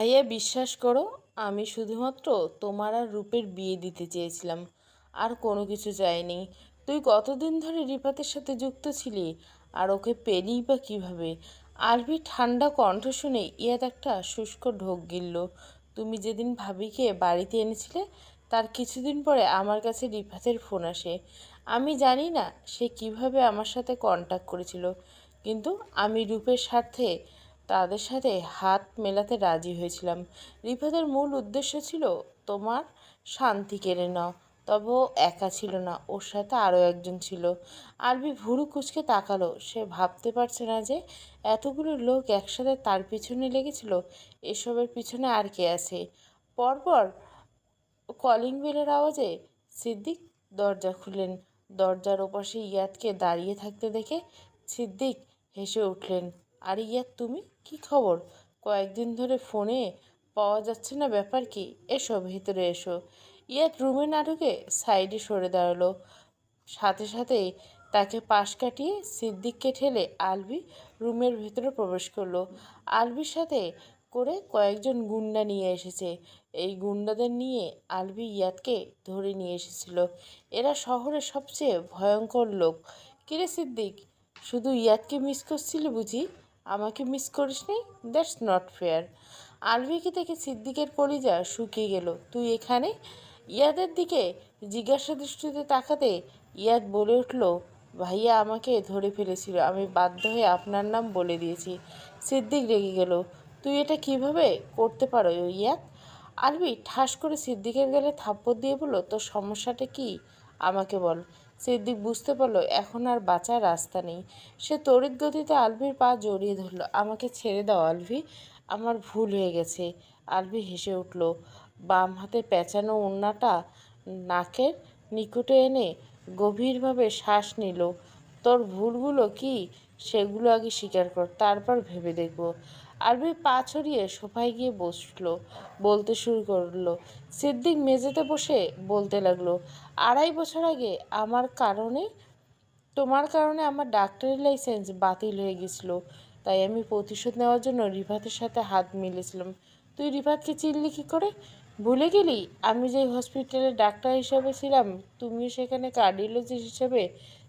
ভাইয়া, বিশ্বাস করো, আমি শুধুমাত্র তোমার আর রূপের বিয়ে দিতে চেয়েছিলাম। আর কোনো কিছু চাইনি। তুই কতদিন ধরে রিপাতের সাথে যুক্ত ছিলি? আর ওকে পেলি বা কীভাবে? আরবি ঠান্ডা কণ্ঠ শুনে ইয়াদ একটা শুষ্ক ঢোক গিলল। তুমি যেদিন ভাবিকে বাড়িতে এনেছিলে, তার কিছুদিন পরে আমার কাছে রিফাতের ফোন আসে। আমি জানি না সে কীভাবে আমার সাথে কন্ট্যাক্ট করেছিল, কিন্তু আমি রূপের স্বার্থে তাদের সাথে হাত মেলাতে রাজি হয়েছিলাম। রিফাতের মূল উদ্দেশ্য ছিল, তোমার শান্তি কেড়ে নাও। তবে ও একা ছিল না, ওর সাথে আরও একজন ছিল। আরবি ভুরু কুচকে তাকালো, সে ভাবতে পারছে না যে এতগুলো লোক একসাথে তার পিছনে লেগেছিল, এসবের পিছনে আর কে আছে। পরপর কলিং বেলের আওয়াজে সিদ্দিক দরজা খুললেন। দরজার ওপাশে ইয়াদকে দাঁড়িয়ে থাকতে দেখে সিদ্দিক হেসে উঠলেন আর ইয়াদ তুমি কি খবর? কয়েকদিন ধরে ফোনে পাওয়া যাচ্ছে না ব্যাপার কি? এসো ভেতরে এসো। ইয়াত রুমে না ঢুকে সাইডে সরে দাঁড়াল। সাথে সাথেই তাকে পাশ কাটিয়ে সিদ্দিককে ঠেলে আলবি রুমের ভেতরে প্রবেশ করল। আলবির সাথে করে কয়েকজন গুন্ডা নিয়ে এসেছে। এই গুন্ডাদের নিয়ে আলবি ইয়াদকে ধরে নিয়ে এসেছিল। এরা শহরের সবচেয়ে ভয়ঙ্কর লোক। কিরে সিদ্দিক, শুধু ইয়াতকে মিস করছিল বুঝি? আমাকে মিস করিস নি দ্যাটস নট ফেয়ার আলভিকে দেখে সিদ্দিকের কলিজা শুকিয়ে গেল। তুই এখানে? ইয়াদের দিকে জিজ্ঞাসা দৃষ্টিতে তাকাতে ইয়াদ বলে উঠল, ভাইয়া আমাকে ধরে ফেলেছিল। আমি বাধ্য হয়ে আপনার নাম বলে দিয়েছি সিদ্দিক রেগে গেল। তুই এটা কীভাবে করতে পারো ইয়াদ? আলবি ঠাস করে সিদ্দিকের গেলে থাপ্পড় দিয়ে বলল, তোর সমস্যাটা কি? আমাকে বল। সিদ্দিক বুঝতে পারল, এখন আর বাঁচার রাস্তা নেই। সে তড়িৎ গতিতে আলভির পা জড়িয়ে ধরলো। আমাকে ছেড়ে দাও, আলভি। আমার ভুল হয়ে গেছে। আলভি হেসে উঠল। বাম হাতে পেঁচানো ওড়নাটা নাকের নিকটে এনে গভীরভাবে শ্বাস নিল। তোর ভুলগুলো কি? সেগুলো আগে স্বীকার কর, তারপর ভেবে দেখব। আরবি পা ছড়িয়ে সোফায় গিয়ে বসল, বলতে শুরু করল, সিদ্দিক মেঝেতে বসে বলতে লাগল, আড়াই বছর আগে আমার কারণে, তোমার কারণে আমার ডাক্তারি লাইসেন্স বাতিল হয়ে গেছিল, তাই আমি প্রতিশোধ নেওয়ার জন্য রিফাতের সাথে হাত মিলেছিলাম তুই রিফাতকে চিনলি কী করে? ভুলে গেলি? আমি যে হসপিটালে ডাক্তার হিসাবে ছিলাম, তুমিও সেখানে কার্ডিওলজিস্ট হিসেবে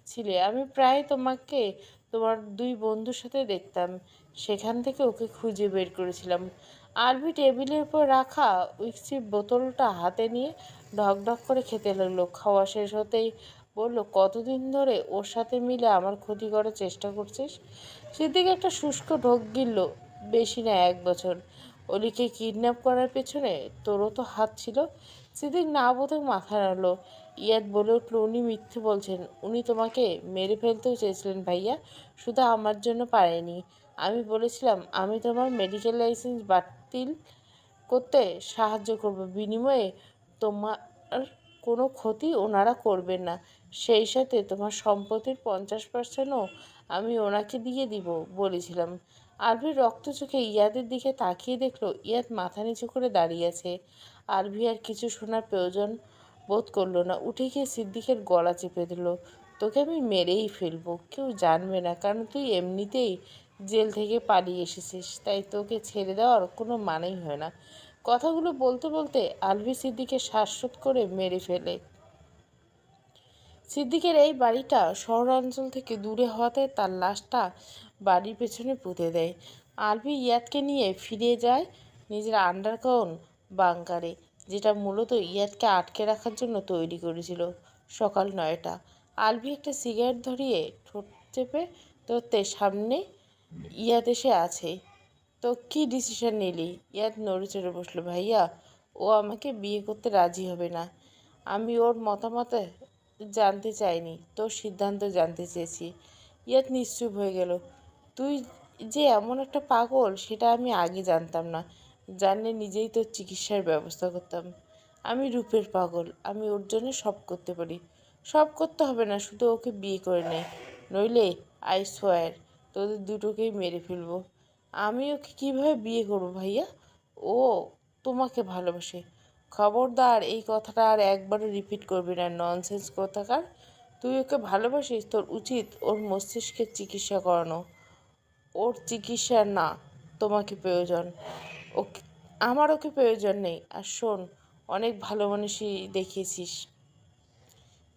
ছিলে। আমি প্রায় তোমাকে, তোমার দুই বন্ধুর সাথে দেখতাম। সেখান থেকে ওকে খুঁজে বের করেছিলাম। আরবি টেবিলের উপর রাখা উইক্সির বোতলটা হাতে নিয়ে ঢক ঢক করে খেতে লাগল। খাওয়া শেষ হতেই বলল, কতদিন ধরে ওর সাথে মিলে আমার ক্ষতি করার চেষ্টা করছিস? সেদিকে একটা শুষ্ক ঢোক গিলল, বেশি না, এক বছর। অলিকে কিডন্যাপ করার পেছনে তোরও তো হাত ছিল। সিদ্দিক না বোধক মাথা নাড়লো। ইয়াদ বলে উঠল, উনি মিথ্যে বলছেন। উনি তোমাকে মেরে ফেলতেও চেয়েছিলেন ভাইয়া। শুধু আমার জন্য পারেনি। আমি বলেছিলাম, আমি তোমার মেডিকেল লাইসেন্স বাতিল করতে সাহায্য করব। বিনিময়ে তোমার কোনো ক্ষতি ওনারা করবেন না। সেই সাথে তোমার সম্পত্তির পঞ্চাশ পার্সেন্টও আমি ওনাকে দিয়ে দিব, বলেছিলাম। আরভির রক্ত চোখে ইয়াদের দিকে তাকিয়ে দেখল, ইয়াদ মাথা নিচু করে দাঁড়িয়ে আছে। আরভি আর কিছু শোনার প্রয়োজন বোধ করল না, উঠে গিয়ে সিদ্দিকের গলা চেপে দিল তোকে আমি মেরেই ফেলব, কেউ জানবে না, কারণ তুই এমনিতেই জেল থেকে পালিয়ে এসেছিস, তাই তোকে ছেড়ে দেওয়ার কোনো মানেই হয় না। কথাগুলো বলতে বলতে আলভি সিদ্দিকে শ্বাসরোধ করে মেরে ফেলে। সিদ্দিকের এই বাড়িটা শহরাঞ্চল থেকে দূরে হওয়াতে তার লাশটা বাড়ির পেছনে পুঁতে দেয়। আলভি ইয়াদকে নিয়ে ফিরে যায় নিজের আন্ডারগ্রাউন্ড বাংকারে যেটা মূলত ইয়াদকে আটকে রাখার জন্য তৈরি করেছিল। সকাল নয়টা, আলভি একটা সিগারেট ধরিয়ে ঠোঁট চেপে ধরতে সামনে ইয়াদ এসে আছে। তো কী ডিসিশন নিলি? ইয়াত নড়ে চড়ে বসল, ভাইয়া, ও আমাকে বিয়ে করতে রাজি হবে না। আমি ওর মতামত জানতে চাইনি, তোর সিদ্ধান্ত জানতে চেয়েছি। ইয়াত নিশ্চুপ হয়ে গেল, তুই যে এমন একটা পাগল, সেটা আমি আগে জানতাম না। জানলে নিজেই তোর চিকিৎসার ব্যবস্থা করতাম। আমি রূপের পাগল, আমি ওর জন্য সব করতে পারি। সব করতে হবে না, শুধু ওকে বিয়ে করে নে। নইলে আই সোয়ার তোদের দুটোকেই মেরে ফেলব। আমি ওকে কীভাবে বিয়ে করব ভাইয়া? ও তোমাকে ভালোবাসে। খবরদার, এই কথাটা আর একবারও রিপিট করবি না ননসেন্স কথাকার। তুই ওকে ভালোবাসিস, তোর উচিত ওর মস্তিষ্কের চিকিৎসা করানো। ওর চিকিৎসা না, তোমাকে প্রয়োজন। ওকে, আমার ওকে প্রয়োজন নেই। আর শোন, অনেক ভালো মানুষই দেখিয়েছিস।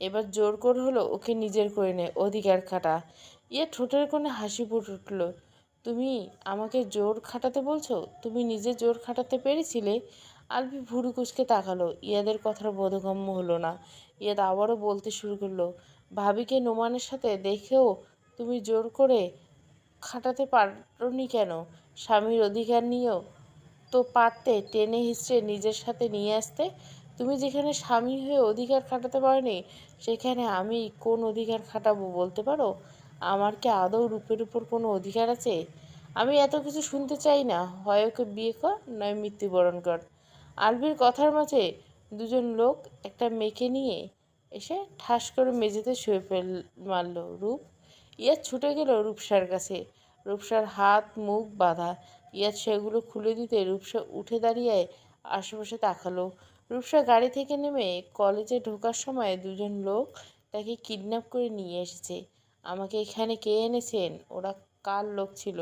এবার জোর করে হলো ওকে নিজের করে নে, অধিকার খাটা। ইয়ে ঠোঁটের কোণে হাসি ফুটে উঠল। তুমি আমাকে জোর খাটাতে বলছো? তুমি নিজে জোর খাটাতে পেরেছিলে? আলবি ভুরু কুচকে তাকালো। ইয়াদের কথার বোধগম্য হলো না। ইয়াদ আবারও বলতে শুরু করল, ভাবিকে নোমানের সাথে দেখেও তুমি জোর করে খাটাতে পারোনি কেন? স্বামীর অধিকার নিয়েও তো পারতে টেনে হিচড়ে নিজের সাথে নিয়ে আসতে? তুমি যেখানে স্বামী হয়ে অধিকার খাটাতে পারোনি, সেখানে আমি কোন অধিকার খাটাবো বলতে পারো? আমার কি আদৌ রূপের উপর কোনো অধিকার আছে? আমি এত কিছু শুনতে চাই না। হয় ওকে বিয়ে কর, নয় মৃত্যুবরণ কর। আলবির কথার মাঝে দুজন লোক একটা মেয়েকে নিয়ে এসে ঠাস করে মেঝেতে শুয়ে ফেল, মারল রূপ। ইয়া ছুটে গেল রূপসার কাছে। রূপসার হাত, মুখ বাঁধা। ইয়াদ সেগুলো খুলে দিতে রূপসা উঠে দাঁড়িয়ে আশেপাশে তাকালো। রূপসা গাড়ি থেকে নেমে কলেজে ঢোকার সময় দুজন লোক তাকে কিডন্যাপ করে নিয়ে এসেছে। আমাকে এখানে কে এনেছেন? ওরা কার লোক ছিল?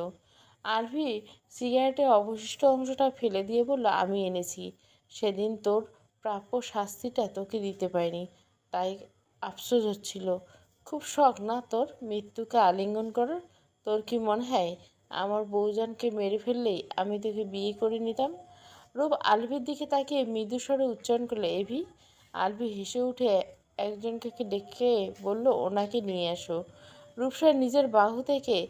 আরভি সিগারেটের অবশিষ্ট অংশটা ফেলে দিয়ে বলল, আমি এনেছি। সেদিন তোর প্রাপ্য শাস্তিটা তোকে দিতে পারিনি। তাই আফসোস হচ্ছিল। খুব শখ না তোর মৃত্যুকে আলিঙ্গন করার? তোর কি মনে হয় আমার বউজনকে মেরে ফেললেই আমি তোকে বিয়ে করে নিতাম? রূপ আলভির দিকে তাকিয়ে মৃদু স্বরে উচ্চারণ করল, এভি? আলভি হেসে উঠে একজনকে ডেকে বলল, ওনাকে নিয়ে আসো রূপসা নিজের বাহু থেকে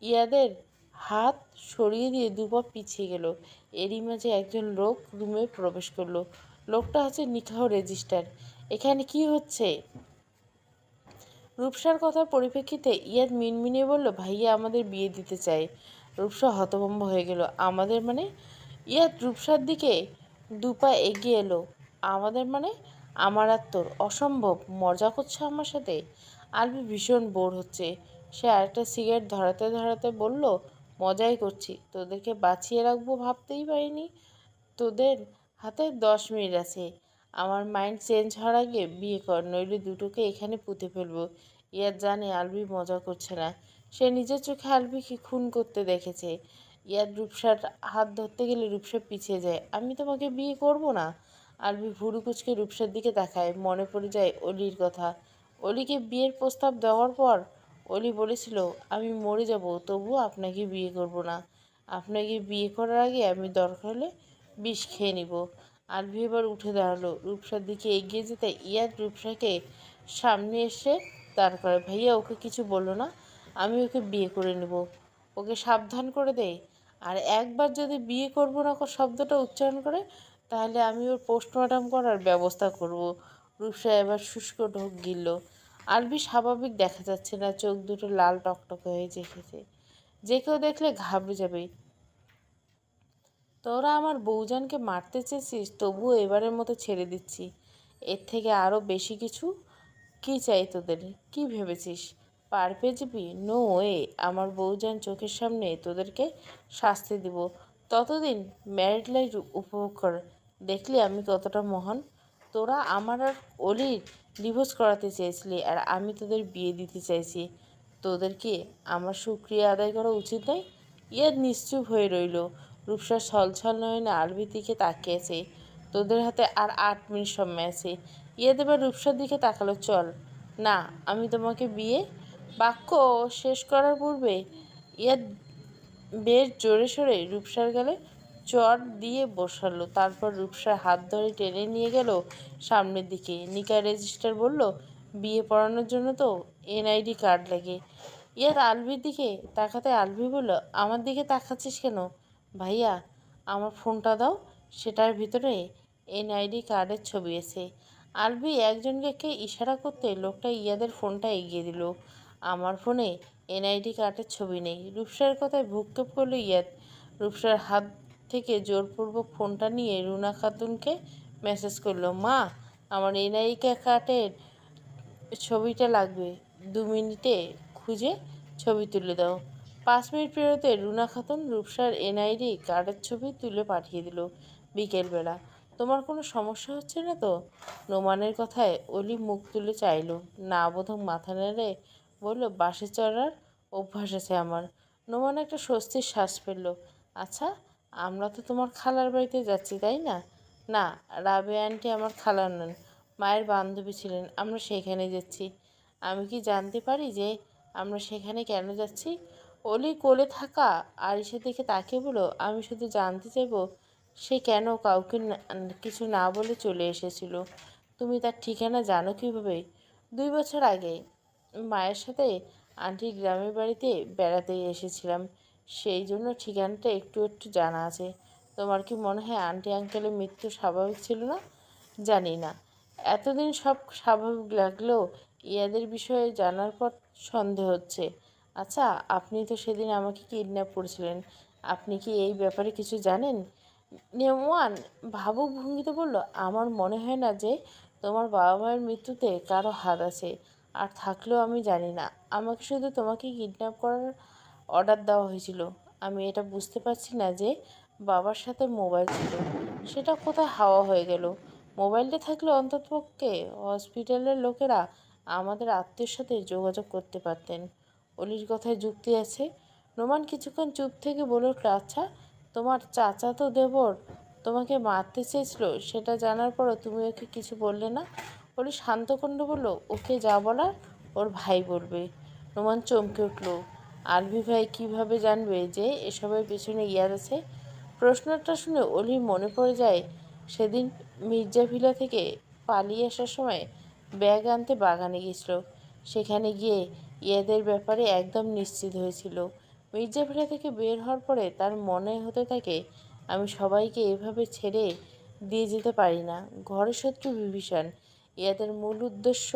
ইয়াদের হাত সরিয়ে দিয়ে দুপা পিছিয়ে গেল। এরই মাঝে একজন লোক রুমে প্রবেশ করল। লোকটা হচ্ছে নিকাহ রেজিস্টার। এখানে কি হচ্ছে? রূপসার কথার পরিপ্রেক্ষিতে ইয়াদ মিনমিনে বলল, ভাইয়া, আমাদের বিয়ে দিতে চায় রূপসা হতভম্ব হয়ে গেল। আমাদের মানে? ইয়াদ রূপসার দিকে দুপা এগিয়ে এলো। আমাদের মানে? আমার আর তোর অসম্ভব। মজা করছে আমার সাথে? আলবি ভীষণ বোর হচ্ছে। সে আরেকটা সিগারেট ধরাতে ধরাতে বলল, মজাই করছি, তোদেরকে বাঁচিয়ে রাখব ভাবতেই পারিনি। তোদের হাতে দশ মিনিট আছে। আমার মাইন্ড চেঞ্জ হওয়ার আগে বিয়ে কর, নইলে দুটোকে এখানে পুঁতে ফেলব। ইয়ার জানে আলবি মজা করছে না। সে নিজের চোখে আলবিকে খুন করতে দেখেছে। ইয়ার রূপসার হাত ধরতে গেলে রূপসা পিছিয়ে যায়। আমি তোমাকে বিয়ে করব না? আলবি ভুরু কুচকে রূপসার দিকে তাকায়। মনে পড়ে যায় অলির কথা। অলিকে বিয়ের প্রস্তাব দেওয়ার পর অলি বলেছিল, আমি মরে যাব, তবুও আপনাকে বিয়ে করব না। আপনাকে বিয়ে করার আগে আমি দরকার হলে বিষ খেয়ে নিব। আলভি এবার উঠে দাঁড়াল। রূপসার দিকে এগিয়ে যেতে ইয়াদ রূপসাকে সামনে এসে দাঁড় করে, ভাইয়া, ওকে কিছু বলল না, আমি ওকে বিয়ে করে নেব। ওকে সাবধান করে দেয় আর একবার যদি বিয়ে করব না শব্দটা উচ্চারণ করে, তাহলে আমি ওর পোস্টমর্টম করার ব্যবস্থা করব। রূপসা এবার শুষ্ক ঢোক গিলল। আলবি স্বাভাবিক দেখা যাচ্ছে না, চোখ দুটো লাল টকটকে হয়ে দেখেছে যে কেউ দেখলে ঘাবড়ে যাবে। তোরা আমার বউজানকে মারতে চেয়েছিস, তবুও এবারের মতো ছেড়ে দিচ্ছি। এর থেকে আরও বেশি কিছু কি চাই তোদের? কি ভেবেছিস? পার পেয়ে যাবি? নো ওয়ে, আমার বউজান চোখের সামনে তোদেরকে শাস্তি দিব। ততদিন ম্যারিড লাইফ উপভোগ কর। দেখলি আমি কতটা মহান? তোরা আমার আর অলির ডিভোর্স করাতে চেয়েছিলি আর আমি তোদের বিয়ে দিতে চাইছি। তোদেরকে আমার সুক্রিয়া আদায় করা উচিত নয় ইয়াদ নিশ্চুপ হয়ে রইল। রূপসার ছলছল নয়নে আলবির দিকে তাকিয়েছে তোদের হাতে আর আট মিনিট সময় আছে। ইয়াদ এবার রূপসার দিকে তাকালো, চল। না, আমি তোমাকে বিয়ে, বাক্য শেষ করার পূর্বে ইয়াদ বেশ জোরে সোরে রূপসার গেলে চট দিয়ে বসালো। তারপর রূপসার হাত ধরে টেনে নিয়ে গেল সামনের দিকে। নিকা রেজিস্টার বলল, বিয়ে পড়ানোর জন্য তো এনআইডি কার্ড লাগে। ইয়ার আলভির দিকে তাকাতে আলভি বলল, আমার দিকে তাকাচ্ছিস কেন? ভাইয়া, আমার ফোনটা দাও, সেটার ভিতরে এনআইডি কার্ডের ছবি আছে। আলভি একজনকে কে ইশারা করতে লোকটা ইয়াদের ফোনটা এগিয়ে দিল। আমার ফোনে এনআইডি কার্ডের ছবি নেই। রূপসার কথায় ভুক্ষেপ করল ইয়াদ। রূপসার হাত থেকে জোরপূর্বক ফোনটা নিয়ে রুনা খাতুনকে মেসেজ করল, মা, আমার এনআইডি কার্ডের ছবিটা লাগবে, দু মিনিটে খুঁজে ছবি তুলে দাও। পাঁচ মিনিট পেরোতে রুনা খাতুন রূপসার এনআইডি কার্ডের ছবি তুলে পাঠিয়ে দিল বিকেলবেলা। তোমার কোনো সমস্যা হচ্ছে না তো? নোমানের কথায় অলি মুখ তুলে চাইলো। না বোধক মাথা নেড়ে বলল, বাসে চড়ার অভ্যাস আছে আমার। নোমান একটা স্বস্তির শ্বাস ফেলল। আচ্ছা আমরা তো তোমার খালার বাড়িতে যাচ্ছি, তাই না? না রাবে আন্টি আমার খালার নন, মায়ের বান্ধবী ছিলেন, আমরা সেখানে যাচ্ছি। আমি কি জানতে পারি যে আমরা সেখানে কেন যাচ্ছি? অলি কোলে থাকা আরিসের দিকে তাকিয়ে বলো, আমি শুধু জানতে চাইব সে কেন কাউকে কিছু না বলে চলে এসেছিল। তুমি তার ঠিকানা জানো কীভাবে? দুই বছর আগে মায়ের সাথে আন্টির গ্রামের বাড়িতে বেড়াতে এসেছিলাম। সেই জন্য ঠিকানাটা একটু একটু জানা আছে। তোমার কি মনে হয় আন্টি আঙ্কেলের মৃত্যু স্বাভাবিক ছিল না? জানি না। এতদিন সব স্বাভাবিক লাগলেও ইয়াদের বিষয়ে জানার পর সন্দেহ হচ্ছে। আচ্ছা আপনি তো সেদিন আমাকে কিডন্যাপ করেছিলেন। আপনি কি এই ব্যাপারে কিছু জানেন? নেওয়ান ভাবুক ভঙ্গিতে বলল, আমার মনে হয় না যে তোমার বাবা মায়ের মৃত্যুতে কারও হাত আছে। আর থাকলেও আমি জানি না। আমাকে শুধু তোমাকে কিডন্যাপ করার অর্ডার দেওয়া হয়েছিল। আমি এটা বুঝতে পারছি না যে বাবার সাথে মোবাইল ছিল। সেটা কোথায় হাওয়া হয়ে গেল? মোবাইলটা থাকলে অন্ততপক্ষে হসপিটালের লোকেরা আমাদের আত্মীয়ের সাথে যোগাযোগ করতে পারতেন। অলির কথায় যুক্তি আছে। নোমান কিছুক্ষণ চুপ থেকে বলে উঠল আচ্ছা তোমার চাচা তো দেবর। তোমাকে মারতে চেয়েছিল, সেটা জানার পরও তুমি ওকে কিছু বললে না? অলি শান্তকণ্ঠ বলল, ওকে যা বলার ওর ভাই বলবে। নোমান চমকে উঠল। আলভি ভাই কীভাবে জানবে যে এসবের পেছনে ইয়াদ আছে? প্রশ্নটা শুনে অলি মনে পড়ে যায়, সেদিন মির্জা ভিলা থেকে পালিয়ে আসার সময় ব্যাগ আনতে বাগানে গেছিল সেখানে গিয়ে ইয়াদের ব্যাপারে একদম নিশ্চিত হয়েছিল। মির্জা ভিলা থেকে বের হওয়ার পরে তার মনে হতে থাকে, আমি সবাইকে এভাবে ছেড়ে দিয়ে যেতে পারি না। ঘরের শত্রু বিভীষণ, ইয়াদের মূল উদ্দেশ্য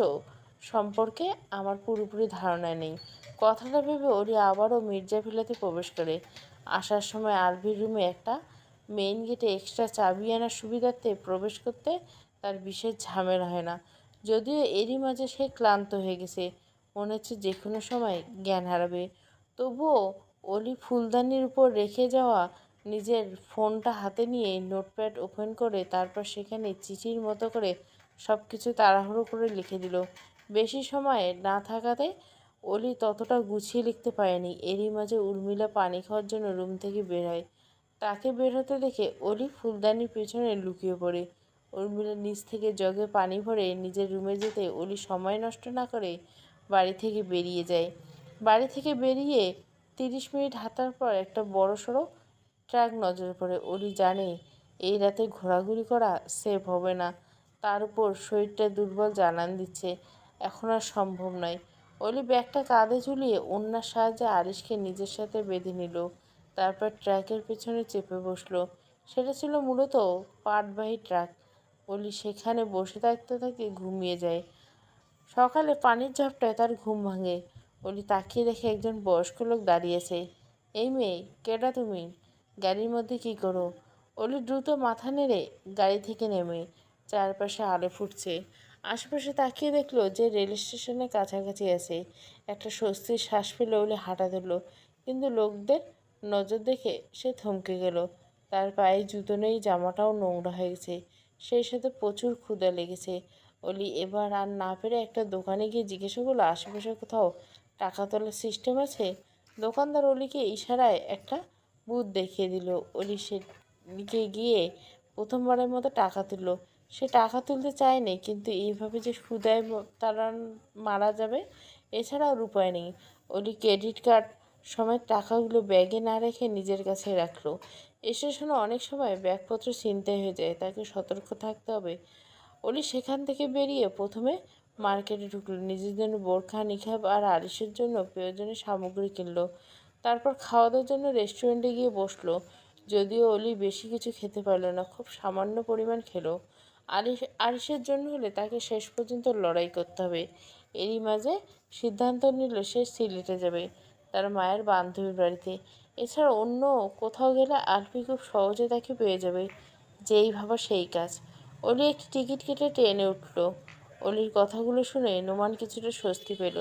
সম্পর্কে আমার পুরোপুরি ধারণা নেই। কথাটা ভেবে ওরি আবারও মির্জা ভিলাতে প্রবেশ করে। আসার সময় আরভির রুমে একটা মেইন গেটে এক্সট্রা চাবি আনার সুবিধার্থে প্রবেশ করতে তার বিশেষ ঝামেলা হয় না। যদিও এরই মাঝে সে ক্লান্ত হয়ে গেছে। মনে হচ্ছে যে কোনো সময় জ্ঞান হারাবে। তবুও অলি ফুলদানির উপর রেখে যাওয়া নিজের ফোনটা হাতে নিয়ে নোটপ্যাড ওপেন করে তারপর সেখানে চিঠির মতো করে সব কিছু তাড়াহুড়ো করে লিখে দিল। বেশি সময় না থাকাতে অলি ততটা গুছিয়ে লিখতে পারেনি। এরই মাঝে উর্মিলা পানি খাওয়ার জন্য রুম থেকে বের হয় তাকে বের হতে দেখে অলি ফুলদানির পেছনে লুকিয়ে পড়ে। উর্মিলা নিচ থেকে জগে পানি ভরে নিজের রুমে যেতে অলি সময় নষ্ট না করে বাড়ি থেকে বেরিয়ে যায়। বাড়ি থেকে বেরিয়ে তিরিশ মিনিট হাঁটার পর একটা বড় সড়ো ট্রাক নজরে পড়ে। অলি জানে, এই রাতে ঘোরাঘুরি করা সেফ হবে না। তার উপর শরীরটা দুর্বল জানান দিচ্ছে। এখন আর সম্ভব নয়। অলি ব্যাগটা কাঁধে ঝুলিয়ে অন্যার সাহায্যে আরিশকে নিজের সাথে বেঁধে নিল। তারপর ট্রাকের পেছনে চেপে বসল। সেটা ছিল মূলত পাটবাহী ট্রাক। অলি সেখানে বসে থাকতে থাকতে ঘুমিয়ে যায়। সকালে পানির ঝাপটায় তার ঘুম ভাঙে। অলি তাকিয়ে দেখে একজন বয়স্ক লোক দাঁড়িয়েছে এই মেয়ে কেটা তুমি? গাড়ির মধ্যে কি করো? অলি দ্রুত মাথা নেড়ে গাড়ি থেকে নেমে চারপাশে আলো ফুটছে। আশেপাশে তাকিয়ে দেখল যে রেল স্টেশনের কাছাকাছি আছে। একটা স্বস্তির শ্বাস ফেলে অলি হাঁটা ধরলো। কিন্তু লোকদের নজর দেখে সে থমকে গেল। তার পায়ে জুতো নেই, জামাটাও নোংরা হয়ে গেছে। সেই সাথে প্রচুর ক্ষুদা লেগেছে। অলি, এবার আর না পেরে একটা দোকানে গিয়ে জিজ্ঞাসা করল, আশেপাশে কোথাও টাকা তোলার সিস্টেম আছে? দোকানদার অলিকে ইশারায় একটা বুথ দেখিয়ে দিল। অলি সেদিকে গিয়ে প্রথমবারের মতো টাকা তুললো। সে টাকা তুলতে চায়নি কিন্তু এইভাবে যে সুদায় তারা মারা যাবে, এছাড়া আর উপায় নেই। অলি ক্রেডিট কার্ড সময় টাকাগুলো ব্যাগে না রেখে নিজের কাছে রাখল। স্টেশনে অনেক সময় ব্যাগপত্র ছিনতাই হয়ে যায়, তাকে সতর্ক থাকতে হবে। অলি সেখান থেকে বেরিয়ে প্রথমে মার্কেটে ঢুকলো। নিজের জন্য বোরখা, নিখাব আর আরিসের জন্য প্রয়োজনীয় সামগ্রী কিনলো। তারপর খাওয়া দাওয়ার জন্য রেস্টুরেন্টে গিয়ে বসল। যদিও অলি বেশি কিছু খেতে পারল না, খুব সামান্য পরিমাণ খেলো। আরিস আরিসের জন্য হলে তাকে শেষ পর্যন্ত লড়াই করতে হবে। এরই মাঝে সিদ্ধান্ত নিল সে সিলেটে যাবে, তার মায়ের বান্ধবীর বাড়িতে। এছাড়া অন্য কোথাও গেলে আলফি খুব সহজে তাকে পেয়ে যাবে, যেই ভাবা সেই কাজ। অলি একটি টিকিট কেটে ট্রেনে উঠল। অলির কথাগুলো শুনে নোমান কিছুটা স্বস্তি পেল।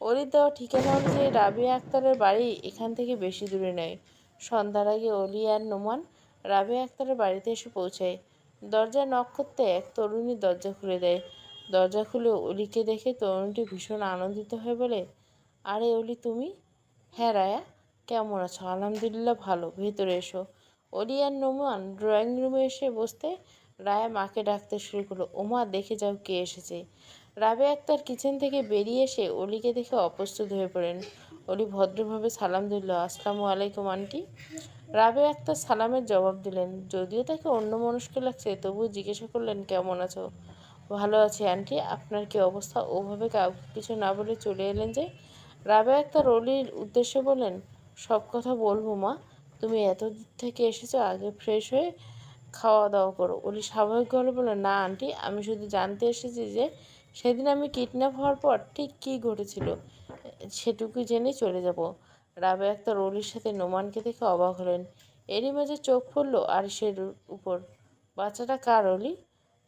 অলির দেওয়া ঠিকানা অনুযায়ী রাবিয়া আক্তারের বাড়ি এখান থেকে বেশি দূরে নয়। সন্ধ্যার আগে অলি আর নোমান রাবিয়া আক্তারের বাড়িতে এসে পৌঁছায়। দরজা নক করতে এক তরুণী দরজা খুলে দেয়। দরজা খুলে অলিকে দেখে তরুণীটি ভীষণ আনন্দিত হয়ে বলে, আরে অলি, তুমি? হ্যাঁ রায়া। কেমন আছো? আলহামদুলিল্লাহ ভালো। ভেতরে এসো। অলি আর নোমান ড্রয়িং রুমে এসে বসতে রায়া মাকে ডাকতে শুরু করল, ওমা, দেখে যাও কে এসেছে। রাবে আক্তার কিচেন থেকে বেরিয়ে এসে অলিকে দেখে অপ্রস্তুত হয়ে পড়েন। অলি ভদ্রভাবে সালাম দিল, আসসালামু আলাইকুম, আন্টি। রাবে আক্তার সালামের জবাব দিলেন, যদিও তাকে অন্য মনস্ক লাগছে, তবুও জিজ্ঞাসা করলেন, কেমন আছো? ভালো আছি, আন্টি। আপনার কি অবস্থা? ওভাবে কাউকে কিছু না বলে চলে এলেন যে? রাবে আক্তার অলির উদ্দেশ্যে বললেন, সব কথা বলব, মা। তুমি এত দূর থেকে এসেছ, আগে ফ্রেশ হয়ে খাওয়া দাওয়া করো। অলি স্বাভাবিক গলে বললেন, না, আন্টি, আমি শুধু জানতে এসেছি যে, সেদিন আমি কিডন্যাপ হওয়ার পর ঠিক কী ঘটেছিল সেটুকু জেনে চলে যাব। রাবে আক্তার অলির সাথে নোমানকে দেখে অবাক হলেন। এরই মাঝে চোখ পড়ল আরিসের উপর। বাচ্চাটা কার, অলি?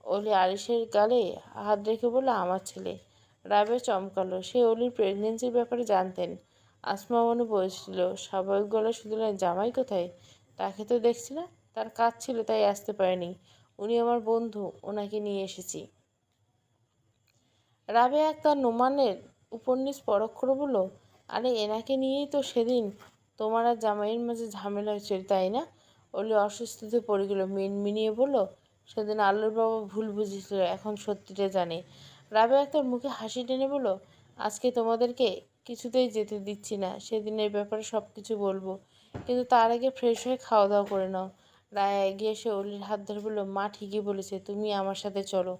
অলি আরিসের গালে হাত রেখে বলল, আমার ছেলে। রাবে চমকালো। সে অলির প্রেগনেন্সির ব্যাপারে জানতেন। আসমা মনে বলছিল, স্বাভাবিক গলায় শুধু জামাই কোথায়? তাকে তো দেখছি না। তার কাজ ছিল, তাই আসতে পারেনি। উনি আমার বন্ধু, ওনাকে নিয়ে এসেছি। রাবে আক্তার নোমানের উপন্যাস পরখ করে বলল আরে এনাকে নিয়েই তো সেদিন তোমার আর জামাইয়ের মাঝে ঝামেলা হয়েছিল, তাই না? অলি অসুস্থতে পড়ে গেল মিনমিনিয়ে বলল, সেদিন আল্লুর বাবা ভুল বুঝেছিল, এখন সত্যিটা জানে। রাবে আক্তার মুখে হাসি টেনে বলল, আজকে তোমাদেরকে কিছুতেই যেতে দিচ্ছি না সেদিনের ব্যাপারে সব কিছু বলব। কিন্তু তার আগে ফ্রেশ হয়ে খাওয়া দাওয়া করে নাও। রায়া এগিয়ে এসে অলির হাত ধরে বলল, মা ঠিকই বলেছে, তুমি আমার সাথে চলো।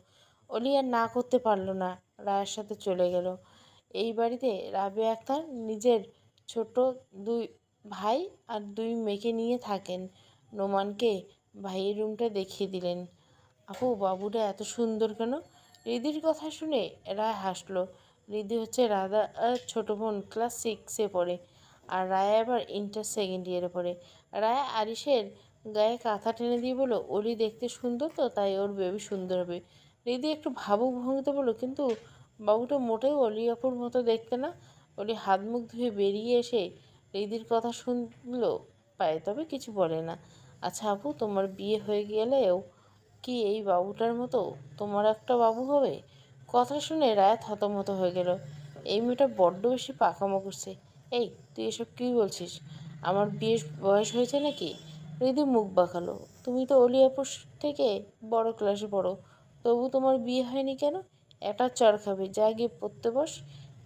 অলি আর না করতে পারল না, রায়ের সাথে চলে গেল। এই বাড়িতে রাবে আক্তার নিজের ছোট দুই ভাই আর দুই মেয়েকে নিয়ে থাকেন। নোমানকে ভাইয়ের রুমটা দেখিয়ে দিলেন। আপু, বাবুটা এত সুন্দর কেন? রিদির কথা শুনে রায় হাসলো। রিদি হচ্ছে রাধা ছোট বোন, ক্লাস সিক্সে পড়ে আর রায়া আবার ইন্টার সেকেন্ড ইয়ারে পড়ে। রায়া আরিসের গায়ে কাঁথা টেনে দিয়ে বলো ওলি দেখতে সুন্দর তো, তাই ওর বেবি সুন্দর হবে। রিদি একটু ভাবুক ভঙ্গিতে বলো কিন্তু বাবুটা মোটেও অলি মতো দেখতে না। অলি হাত মুখ ধুয়ে বেরিয়ে এসে রিদির কথা শুনলো পায়, তবে কিছু বলে না। আচ্ছা আপু, তোমার বিয়ে হয়ে গেলেও কি এই বাবুটার মতো তোমার একটা বাবু হবে? কথা শুনে রায় থতমত হয়ে গেল। এই মেয়েটা বড্ড বেশি পাকামো করছে। এই, তুই এসব কী বলছিস? আমার বিয়ের বয়স হয়েছে নাকি? রিদি মুখ বাঁকালো। তুমি তো অলিয়াপুর থেকে বড় ক্লাসে পড়ো। তবু তোমার বিয়ে হয়নি কেন? একটা চর খাবে, যা গিয়ে পড়তে বস।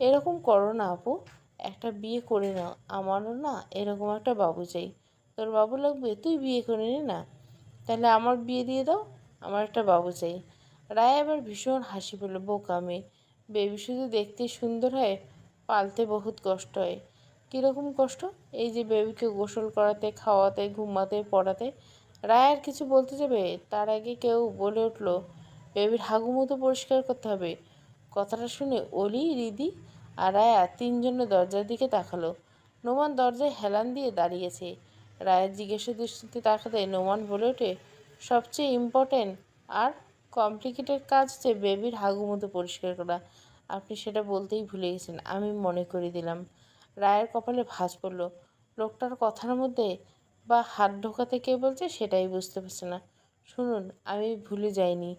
এরকম করো না আপু, একটা বিয়ে করে নাও। আমারও না এরকম একটা বাবু চাই। তোর বাবু লাগবে? তুই বিয়ে করে নে না। তাহলে আমার বিয়ে দিয়ে দাও, আমার একটা বাবু চাই। রায় আবার ভীষণ হাসি পেল, বোকা মেয়ে। বেবি শুধু দেখতে সুন্দর হয়, পালতে বহুত কষ্ট হয়। কীরকম কষ্ট? এই যে বেবিকে গোসল করাতে, খাওয়াতে, ঘুমাতে, পড়াতে। রায় আর কিছু বলতে যাবে? তার আগে কেউ বলে উঠল বেবির হাগুমতো পরিষ্কার করতে হবে। কথাটা শুনে অলি, রিদি আর রায়া তিনজনের দরজার দিকে তাকালো। নোমান দরজায় হেলান দিয়ে দাঁড়িয়েছে। রায়ের জিজ্ঞাসা দৃষ্টিতে তাকাতে নোমান বলে ওঠে, সবচেয়ে ইম্পর্টেন্ট আর কমপ্লিকেটেড কাজ হচ্ছে বেবির হাগুমতো পরিষ্কার করা। আপনি সেটা বলতেই ভুলে গেছেন, আমি মনে করে দিলাম। রায়ের কপালে ভাঁজ পড়ল। লোকটার কথার মধ্যে বা হাত ঢোকাতে কে বলছে সেটাই বুঝতে পারছে না। শুনুন, আমি ভুলে যাইনি।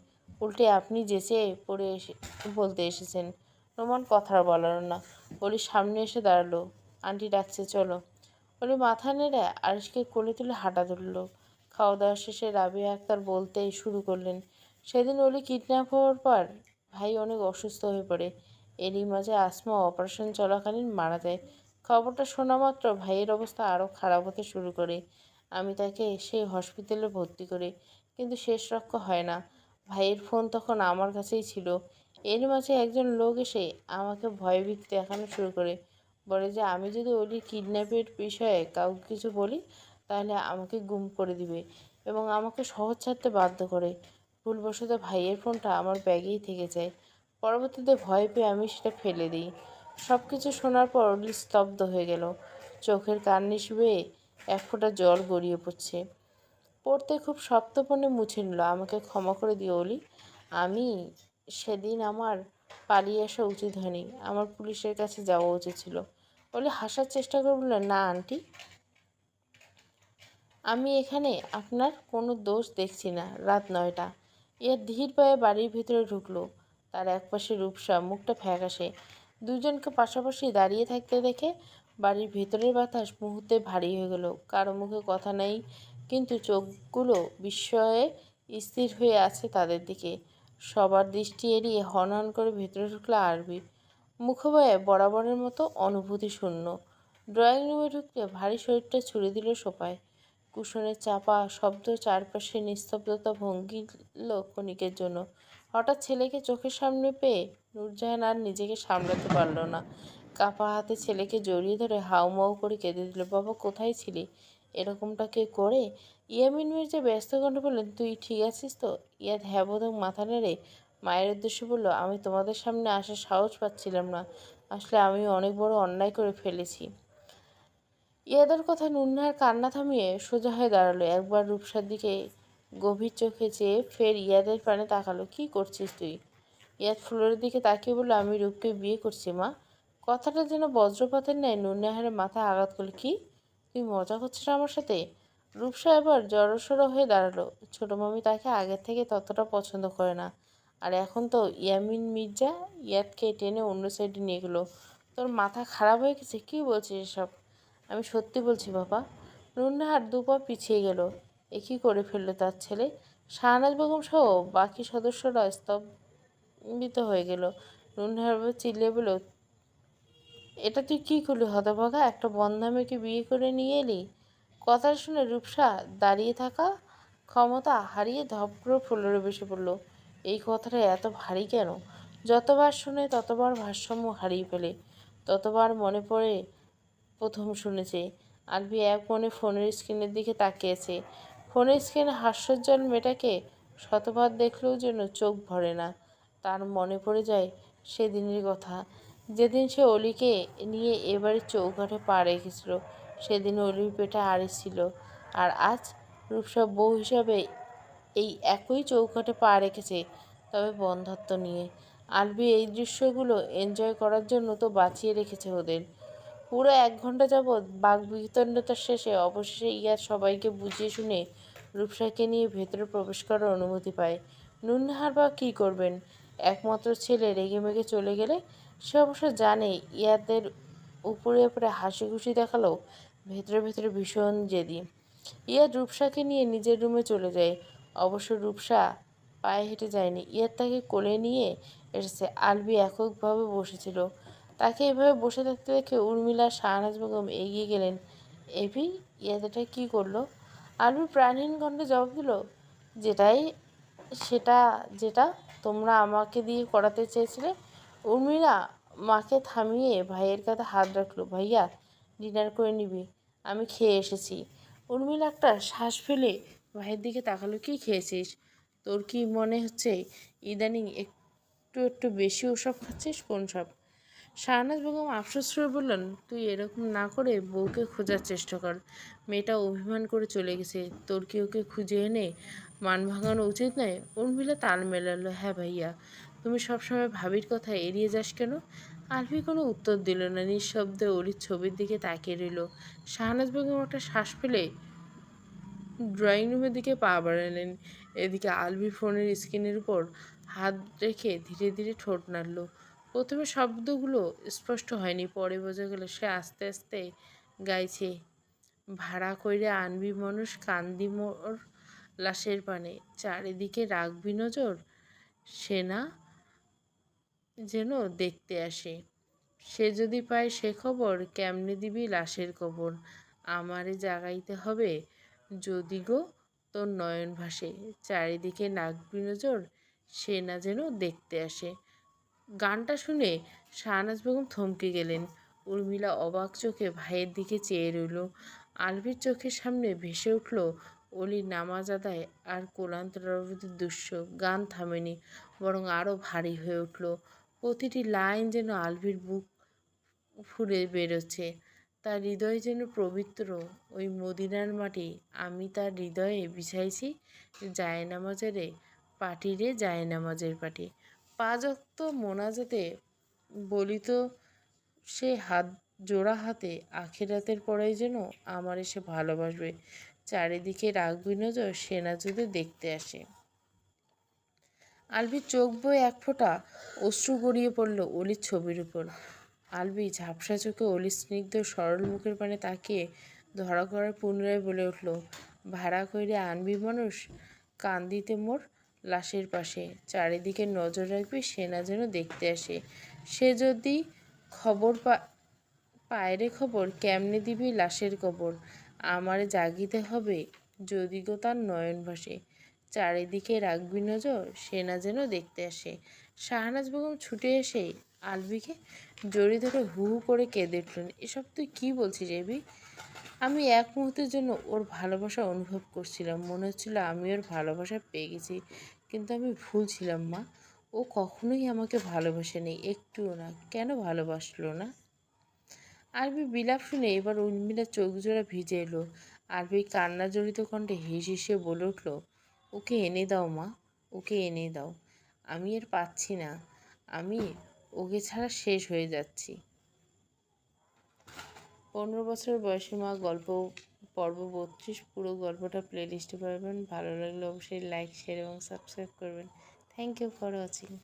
উল্টে আপনি যেচে পড়ে এসে, বলতে এসেছেন। নোমান কথা বলার না। বলি, সামনে এসে দাঁড়াল। আন্টি ডাকছে, চলো। বলে, মাথা নেড়ে আরিশকে কোলে তুলে হাঁটা ধরলো। খাওয়া দাওয়া শেষে রাবিয়া আক্তার বলতেই শুরু করলেন, সেদিন অলি কিডন্যাপ হওয়ার পর ভাই অনেক অসুস্থ হয়ে পড়ে। এরই মাঝে আসমা অপারেশন চলাকালীন মারা যায়। খবরটা শোনা মাত্র ভাইয়ের অবস্থা আরও খারাপ হতে শুরু করে। আমি তাকে সেই হসপিটালে ভর্তি করি, কিন্তু শেষ রক্ষা হয় না। ভাইয়ের ফোন তখন আমার কাছেই ছিল। এর মাঝে একজন লোক এসে আমাকে ভয়ভীতি দেখানো শুরু করে। বলে যে, আমি যদি অলি কিডন্যাপের বিষয়ে কাউকে কিছু বলি, তাহলে আমাকে গুম করে দিবে এবং আমাকে সহজ ছাড়তে বাধ্য করে। ভুলবশত ভাইয়ের ফোনটা আমার ব্যাগেই থেকে যায়। পরবর্তীতে ভয় পেয়ে আমি সেটা ফেলে দিই। সব কিছু শোনার পর অলি স্তব্ধ হয়ে গেল। চোখের কান্নিস বেয়ে এক ফোঁটা জল গড়িয়ে পড়ছে। পড়তে খুব সপ্তপণে মুছে নিল। আমাকে ক্ষমা করে দিও অলি। আমি সেদিন আমার পালিয়ে আসা উচিত হয়নি। আমার পুলিশের কাছে যাওয়া উচিত ছিল। অলি হাসার চেষ্টা করে বললেন না, আন্টি। আমি এখানে আপনার কোনো দোষ দেখছি না। রাত নয়টা এর ধীর পায়ে বাড়ির ভিতরে ঢুকলো। তার একপাশে রূপসা, মুখটা ফ্যাকাশে। দুজনকে পাশাপাশি দাঁড়িয়ে থাকতে দেখে বাড়ির ভেতরের বাতাস মুহূর্তে ভারী হয়ে গেল। কারও মুখে কথা নেই কিন্তু চোখগুলো বিস্ময়ে স্থির হয়ে আছে তাদের দিকে। সবার দৃষ্টি এড়িয়ে হন হন করে ভেতরে ঢুকলো আরবি। মুখবয়ে বরাবরের মতো অনুভূতি শূন্য ড্রয়িং রুমে ঢুকতে ভারী শরীরটা ছুড়ে দিল সোপায় কুশনের চাপা শব্দ চারপাশে নিস্তব্ধতা ভঙ্গিল ক্ষণিকের জন্য। হঠাৎ ছেলেকে চোখের সামনে পেয়ে নূরজাহান আর নিজেকে সামলাতে পারল না। কাপা হাতে ছেলেকে জড়িয়ে ধরে হাউমাউ করে কেঁদে দিল, বাবা, কোথায় ছিলি? এরকমটা কে করে। ইয়ামিন মির্জা ব্যস্ত কণ্ঠে বললেন, তুই ঠিক আছিস তো? ইয়াদ হ্যাবোধক মাথা নেড়ে মায়ের উদ্দেশ্যে বলল, আমি তোমাদের সামনে আসার সাহস পাচ্ছিলাম না। আসলে আমি অনেক বড় অন্যায় করে ফেলেছি। ইয়াদের কথা নুন্নার কান্না থামিয়ে সোজা হয়ে দাঁড়াল। একবার রূপসার দিকে গভীর চোখে চেয়ে ফের ইয়াদের প্রাণে তাকালো, কি করছিস তুই? ইয়াদ ফুলের দিকে তাকিয়ে বলল, আমি রূপকে বিয়ে করছি মা। কথাটা যেন বজ্রপাতের ন্যায় নুন্নাহারের মাথা আঘাত করল, কি? তুই মজা করছিস আমার সাথে? রূপসা এবার জড়সড়ো হয়ে দাঁড়াল। ছোটো মামি তাকে আগের থেকে ততটা পছন্দ করে না। আর এখন তো ইয়ামিন মির্জা ইয়াদকে টেনে অন্য সাইডে নিয়ে গেলো। তোর মাথা খারাপ হয়ে গেছে? কী বলছিস এসব? আমি সত্যি বলছি বাবা। নুন্নাহার দুপা পিছিয়ে গেল। এ কী করে ফেলল তার ছেলে? শাহনাজ বেগম সহ বাকি সদস্যরা স্তম্ভিত হয়ে গেল। নুন্নাহার চিল্লিয়ে বলল এটা তুই কী করলি হতভাগা? একটা বন্ধামেকে বিয়ে করে নিয়ে এলি? কথা শুনে রূপসা দাঁড়িয়ে থাকা ক্ষমতা হারিয়ে ধপ্র ফুলরে বসে পড়ল। এই কথাটা এত ভারী কেন? যতবার শুনে ততবার ভারসাম্য হারিয়ে ফেলে। ততবার মনে পড়ে প্রথম শুনেছে। আলবি এক মনে ফোনের স্ক্রিনের দিকে তাকিয়েছে। ফোনের স্ক্রিনে হাস্যোজ্জ্বল মেয়েটাকে শতবার দেখলেও যেন চোখ ভরে না। তার মনে পড়ে যায় সেদিনের কথা। যেদিন সে অলিকে নিয়ে এবারে চৌঘাটে পা রেখেছিল, সেদিন অলির পেটে আড়ি ছিল। আর আজ রূপসা বউ হিসাবে এই একই চৌকাটে পা রেখেছে, তবে বন্ধত্ব নিয়ে। আলবি, এই দৃশ্যগুলো এনজয় করার জন্য তো বাঁচিয়ে রেখেছে ওদের। পুরো এক ঘণ্টা যাবৎ বাঘ বিতণ্ডতার শেষে অবশেষে ইয়ার সবাইকে বুঝিয়ে শুনে রূপসাকে নিয়ে ভেতরে প্রবেশ করার অনুমতি পায়। নুনহার বা কী করবেন? একমাত্র ছেলে রেগে মেগে চলে গেলে সে অবশ্য জানে ইয়াদের উপরে উপরে হাসি খুশি দেখাল ভেতরে ভেতরে ভীষণ জেদি। ইয়াদ রূপসাকে নিয়ে নিজের রুমে চলে যায়। অবশ্য রূপসা পায়ে হেঁটে যায়নি। ইয়াদ তাকে কোলে নিয়ে এসেছে। আলবি এককভাবে বসেছিল। তাকে এভাবে বসে থাকতে দেখে উর্মিলা, শাহনাজ বেগম এগিয়ে গেলেন। এভি ইয়াদাটা কি করল? আলবি প্রাণহীন কণ্ঠে জবাব দিল, যেটাই, সেটা, যেটা তোমরা আমাকে দিয়ে করাতে চেয়েছিলে উর্মিলা, মাকে থামিয়ে ভাইয়ের কাছে হাত রাখল, ভাইয়া, ডিনার করে নিবি, আমি খেয়ে এসেছি। উর্মিলা একটা শ্বাস ফেলে ভাইয়ের দিকে তাকালো, কি খেয়েছিস? তোর কি মনে হচ্ছে ইদানিং একটু একটু বেশি ওসব খাচ্ছিস? কোন সব? শাহনাজ বেগম আফসোস করে বললেন, তুই এরকম না করে বউকে খোঁজার চেষ্টা কর। মেয়েটা অভিমান করে চলে গেছে। তোর কি ওকে খুঁজে এনে মান ভাঙানো উচিত নয়? উর্মিলা তাল মেলালো হ্যাঁ ভাইয়া। তুমি সবসময় ভাবির কথা এড়িয়ে যাস কেন? আলভি কোনো উত্তর দিল না, নিঃশব্দে অলির ছবির দিকে তাকিয়ে রইল। শাহনাজ বেগম একটা শ্বাস ফেলে ড্রয়িং রুমের দিকে পা বাড়ালেন। এদিকে আলভি ফোনের স্ক্রিনের উপর হাত রেখে ধীরে ধীরে ঠোঁট নাড়ল। প্রথমে শব্দগুলো স্পষ্ট হয়নি, পরে বোঝা গেল সে আস্তে আস্তে গাইছে, ভাড়া কইরে আনবি মানুষ কান্দি মোর লাশের পানে। চারিদিকে রাখবি নজর সেনা যেন দেখতে আসে। সে যদি পায় সে খবর কেমনে দিবি লাশের কবর? আমারে জাগাইতে হবে? যদি গো, তোর নয়ন ভাসে, চারিদিকে নাগবি নজর সে না যেন দেখতে আসে। গানটা শুনে শাহনাজ বেগম থমকে গেলেন। উর্মিলা অবাক চোখে ভাইয়ের দিকে চেয়ে রইল। আলভির চোখের সামনে ভেসে উঠল, অলি, নামাজ আদায় আর কোলান্তরাবতীর দৃশ্য। গান থামেনি, বরং আরও ভারী হয়ে উঠল। প্রতিটি লাইন যেন আলভির বুক ফুলে বেরোচ্ছে। তার হৃদয় যেন পবিত্র। ওই মদিনার মাটি, আমি তার হৃদয়ে বিছাইছি। জায়নামাজেরে পাটিরে জায়নামাজের পাটি। পাঁচ অক্ত মোনাজাতে বলিত সে হাত, জোড়া হাতে আখেরাতের পরেই যেন আমার এসে ভালোবাসবে। চারিদিকে রাখবি নজর সেনা যুদ্ধে দেখতে আসে। আলবির চোখ বয়ে এক ফোঁটা অশ্রু গড়িয়ে পড়ল অলির ছবির উপর। আলবি ঝাপসা চোখে অলির স্নিগ্ধ, সরল মুখের পানে তাকিয়ে ধরা করার পুনরায় বলে উঠল, ভাড়া কইরে আনবি মানুষ? কান্দিতে মোর লাশের পাশে। চারিদিকে নজর রাখবি, সে না যেন দেখতে আসে। সে যদি খবর পা, পায়রে খবর, কেমনে দিবি লাশের কবর? আমারে জাগিতে হবে যদি গো তার নয়ন ভাসে। চারিদিকে রাখবি নজর, সে না যেন দেখতে আসে। শাহনাজ বেগম ছুটে এসে আলবিকে জড়িয়ে ধরে হু হু করে কেঁদে উঠলেন। এসব তুই কী বলছিস, এবি? আমি এক মুহূর্তের জন্য ওর ভালোবাসা অনুভব করছিলাম। মনে হচ্ছিল আমি ওর ভালোবাসা পেয়ে গেছি, কিন্তু আমি ভুল ছিলাম, মা। ও কখনোই আমাকে ভালোবাসেনি, একটুও না। কেন ভালোবাসলো না? আরবি বিলাপ শুনে এবার উর্মিলা চোখ জোড়া ভিজে এলো। আরবি কান্না জড়িত কণ্ঠে হেসে হেসে বলে উঠল ওকে এনে দাও, মা। ওকে এনে দাও। আমি আর পাচ্ছি না। আমি ওকে ছাড়া শেষ হয়ে যাচ্ছি। পনেরো বছর বয়সে মা গল্প, পর্ব বত্রিশ, পুরো গল্পটা প্লেলিস্টে পাবেন। ভালো লাগলে অবশ্যই লাইক শেয়ার এবং সাবস্ক্রাইব করবেন। Thank you for watching